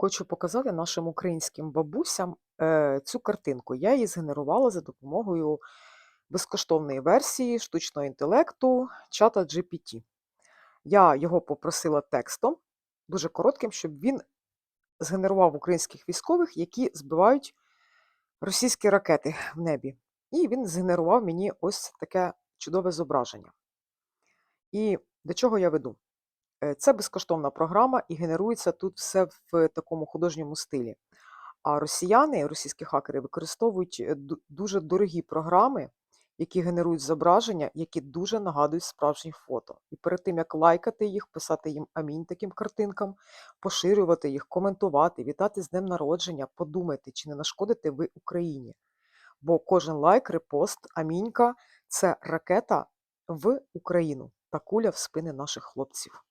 Хочу показати нашим українським бабусям е, цю картинку. Я її згенерувала за допомогою безкоштовної версії штучного інтелекту чата GPT. Я його попросила текстом, дуже коротким, щоб він згенерував українських військових, які збивають російські ракети в небі. І він згенерував мені ось таке чудове зображення. І до чого я веду? Е, Це безкоштовна програма і генерується тут все в такому художньому стилі. А росіяни, російські хакери, використовують е, дуже дорогі програми, які генерують зображення, які дуже нагадують справжні фото. І перед тим, як лайкати їх, писати їм амінь таким картинкам, поширювати їх, коментувати, вітати з днем народження, подумайте, чи не нашкодите ви Україні. Бо кожен лайк, репост, амінька це ракета в Україну та куля в спини наших хлопців.